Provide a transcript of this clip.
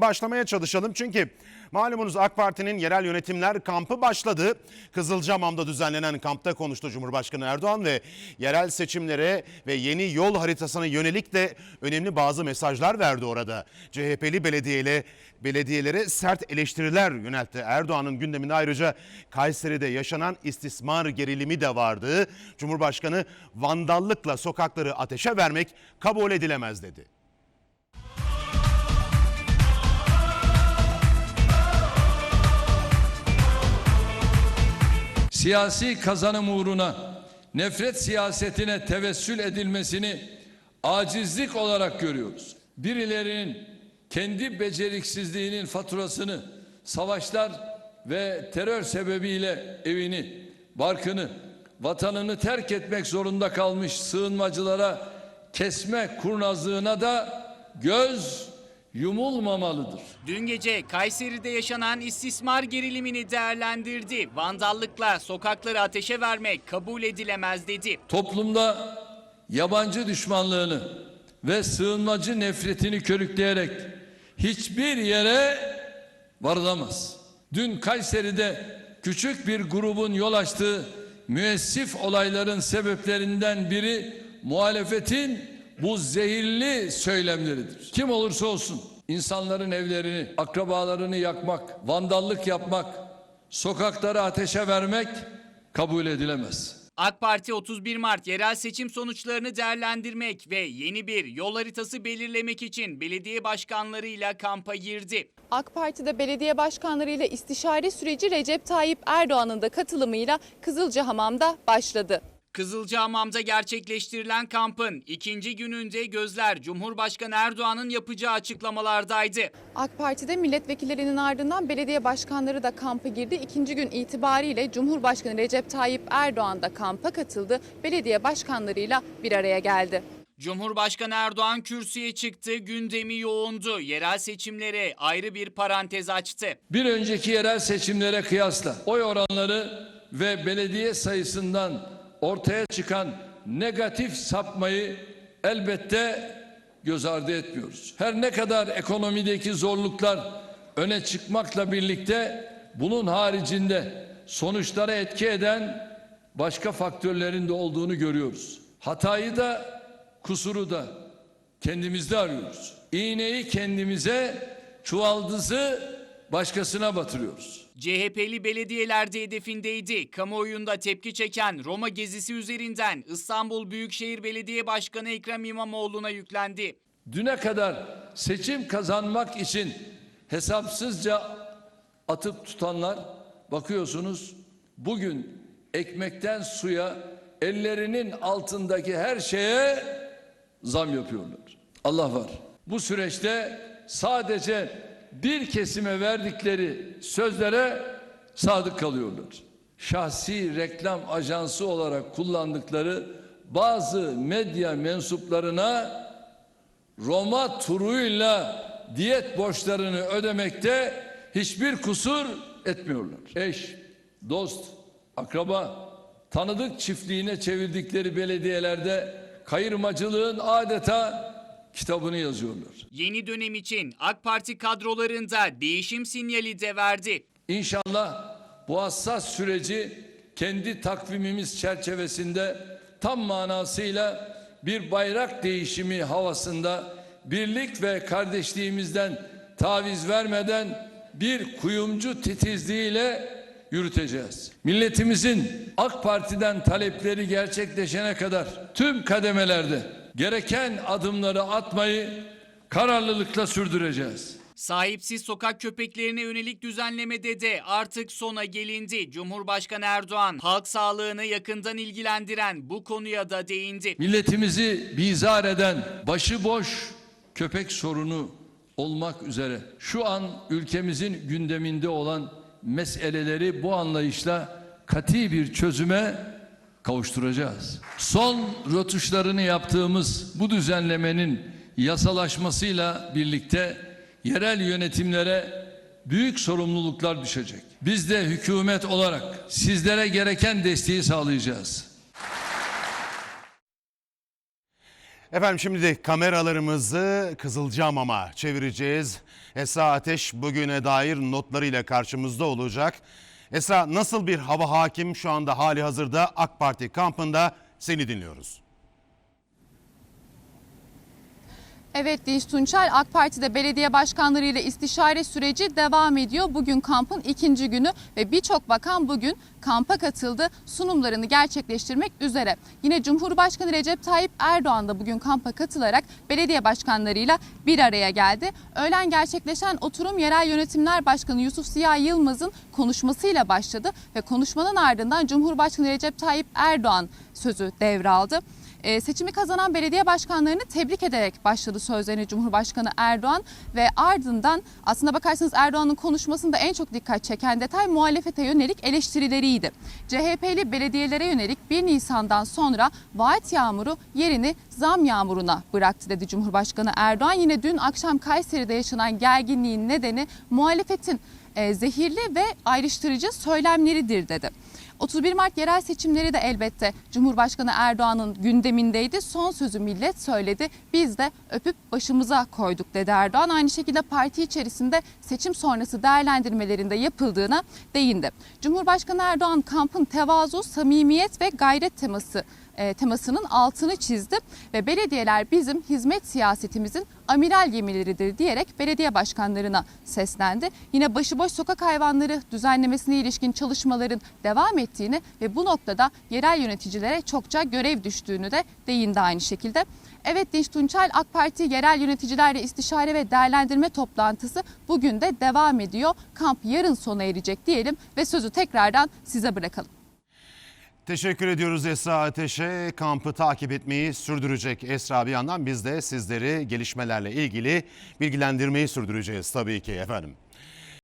başlamaya çalışalım. Çünkü malumunuz AK Parti'nin yerel yönetimler kampı başladı. Kızılcahamam'da düzenlenen kampta konuştu Cumhurbaşkanı Erdoğan ve yerel seçimlere ve yeni yol haritasına yönelik de önemli bazı mesajlar verdi orada. CHP'li belediyeyle belediyelere sert eleştiriler yöneltti. Erdoğan'ın gündeminde ayrıca Kayseri'de yaşanan istismar gerilimi de vardı. Cumhurbaşkanı vandallıkla sokakları ateşe vermek kabul edilemez dedi. Siyasi kazanım uğruna nefret siyasetine tevessül edilmesini acizlik olarak görüyoruz. Birilerinin kendi beceriksizliğinin faturasını savaşlar ve terör sebebiyle evini, barkını, vatanını terk etmek zorunda kalmış sığınmacılara kesme kurnazlığına da göz yumulmamalıdır. Dün gece Kayseri'de yaşanan istismar gerilimini değerlendirdi. Vandallıkla sokakları ateşe vermek kabul edilemez dedi. toplumda yabancı düşmanlığını ve sığınmacı nefretini körükleyerek hiçbir yere varılamaz. Dün Kayseri'de küçük bir grubun yol açtığı müessif olayların sebeplerinden biri muhalefetin bu zehirli söylemleridir. Kim olursa olsun insanların evlerini, akrabalarını yakmak, vandallık yapmak, sokakları ateşe vermek kabul edilemez. AK Parti 31 Mart yerel seçim sonuçlarını değerlendirmek ve yeni bir yol haritası belirlemek için belediye başkanlarıyla kampa girdi. AK Parti'de belediye başkanlarıyla istişare süreci Recep Tayyip Erdoğan'ın da katılımıyla Kızılcahamam'da başladı. Kızılcahamam'da gerçekleştirilen kampın ikinci gününde gözler Cumhurbaşkanı Erdoğan'ın yapacağı açıklamalardaydı. AK Parti'de milletvekillerinin ardından belediye başkanları da kampa girdi. İkinci gün itibariyle Cumhurbaşkanı Recep Tayyip Erdoğan da kampa katıldı. Belediye başkanlarıyla bir araya geldi. Cumhurbaşkanı Erdoğan kürsüye çıktı, gündemi yoğundu. Yerel seçimlere ayrı bir parantez açtı. bir önceki yerel seçimlere kıyasla oy oranları ve belediye sayısından ortaya çıkan negatif sapmayı elbette göz ardı etmiyoruz. Her ne kadar ekonomideki zorluklar öne çıkmakla birlikte bunun haricinde sonuçlara etki eden başka faktörlerin de olduğunu görüyoruz. Hatayı da kusuru da kendimizde arıyoruz. İğneyi kendimize, çuvaldızı başkasına batırıyoruz. CHP'li belediyeler de hedefindeydi. Kamuoyunda tepki çeken Roma gezisi üzerinden İstanbul Büyükşehir Belediye Başkanı Ekrem İmamoğlu'na yüklendi. Düne kadar seçim kazanmak için hesapsızca atıp tutanlar bakıyorsunuz bugün ekmekten suya ellerinin altındaki her şeye zam yapıyorlar. Allah var. Bu süreçte sadece bir kesime verdikleri sözlere sadık kalıyorlar. Şahsi reklam ajansı olarak kullandıkları bazı medya mensuplarına Roma turuyla diyet borçlarını ödemekte hiçbir kusur etmiyorlar. Eş, dost, akraba, tanıdık çiftliğine çevirdikleri belediyelerde kayırmacılığın adeta kitabını yazıyorlar. Yeni dönem için AK Parti kadrolarında değişim sinyali de verdi. İnşallah bu hassas süreci kendi takvimimiz çerçevesinde tam manasıyla bir bayrak değişimi havasında birlik ve kardeşliğimizden taviz vermeden bir kuyumcu titizliğiyle yürüteceğiz. Milletimizin AK Parti'den talepleri gerçekleşene kadar tüm kademelerde gereken adımları atmayı kararlılıkla sürdüreceğiz. Sahipsiz sokak köpeklerine yönelik düzenlemede de artık sona gelindi. Cumhurbaşkanı Erdoğan halk sağlığını yakından ilgilendiren bu konuya da değindi. milletimizi bizar eden başıboş köpek sorunu olmak üzere şu an ülkemizin gündeminde olan meseleleri bu anlayışla kati bir çözüme kavuşturacağız. Son rötuşlarını yaptığımız bu düzenlemenin yasalaşmasıyla birlikte yerel yönetimlere büyük sorumluluklar düşecek. Biz de hükümet olarak sizlere gereken desteği sağlayacağız. Efendim şimdi kameralarımızı Kızılcahamam'a çevireceğiz. Esra Ateş bugüne dair notlarıyla karşımızda olacak. Esra nasıl bir hava hakim şu anda hali hazırda AK Parti kampında seni dinliyoruz. Evet Dinç Tunçer AK Parti'de belediye başkanları ile istişare süreci devam ediyor. Bugün kampın ikinci günü ve birçok bakan bugün kampa katıldı. Sunumlarını gerçekleştirmek üzere. Yine Cumhurbaşkanı Recep Tayyip Erdoğan da bugün kampa katılarak belediye başkanlarıyla bir araya geldi. Öğlen gerçekleşen oturum Yerel Yönetimler Başkanı Yusuf Ziya Yılmaz'ın konuşmasıyla başladı ve konuşmanın ardından Cumhurbaşkanı Recep Tayyip Erdoğan sözü devraldı. Ee, seçimi kazanan belediye başkanlarını tebrik ederek başladı sözlerine Cumhurbaşkanı Erdoğan ve ardından aslında bakarsanız Erdoğan'ın konuşmasında en çok dikkat çeken detay muhalefete yönelik eleştirileriydi. CHP'li belediyelere yönelik 1 Nisan'dan sonra vaat yağmuru yerini zam yağmuruna bıraktı dedi Cumhurbaşkanı Erdoğan. Yine dün akşam Kayseri'de yaşanan gerginliğin nedeni muhalefetin e, zehirli ve ayrıştırıcı söylemleridir dedi. 31 Mart yerel seçimleri de elbette Cumhurbaşkanı Erdoğan'ın gündemindeydi. Son sözü millet söyledi. Biz de öpüp başımıza koyduk dedi Erdoğan. Aynı şekilde parti içerisinde seçim sonrası değerlendirmelerinde yapıldığına değindi. Cumhurbaşkanı Erdoğan kampın tevazu, samimiyet ve gayret teması e, temasının altını çizdi ve belediyeler bizim hizmet siyasetimizin amiral gemileridir diyerek belediye başkanlarına seslendi. Yine başıboş sokak hayvanları düzenlemesine ilişkin çalışmaların devam ettiğini ve bu noktada yerel yöneticilere çokça görev düştüğünü de değindi aynı şekilde. Evet Dinç Tunçel AK Parti yerel yöneticilerle istişare ve değerlendirme toplantısı bugün de devam ediyor. Kamp yarın sona erecek diyelim ve sözü tekrardan size bırakalım. Teşekkür ediyoruz Esra Ateş'e. Kampı takip etmeyi sürdürecek Esra bir yandan biz de sizleri gelişmelerle ilgili bilgilendirmeyi sürdüreceğiz tabii ki efendim.